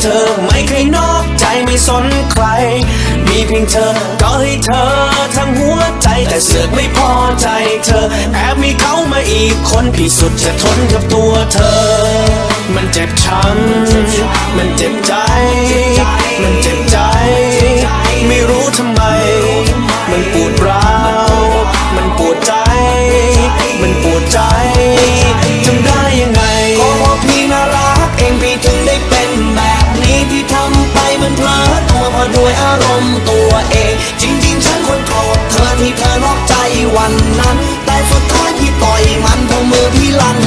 เธอไม่เคยนอกใจไม่สนใคร มีเพียงเธอก็ให้เธอทั้งหัวใจแต่เสือกไม่พอใจเธอ แอบมีเขามาอีกคนพี่สุดจะทนกับตัวเธอ มันเจ็บช้ำมันเจ็บใจ มันเจ็บใจ ไม่รู้ทำไม พราะด้วยอารมณ์ตัวเอง จริงๆ ฉันควรโกรธเธอที่เธอนอกใจวันนั้น แต่สุดท้ายที่ต่อยมันเพรามือพี่ลั่น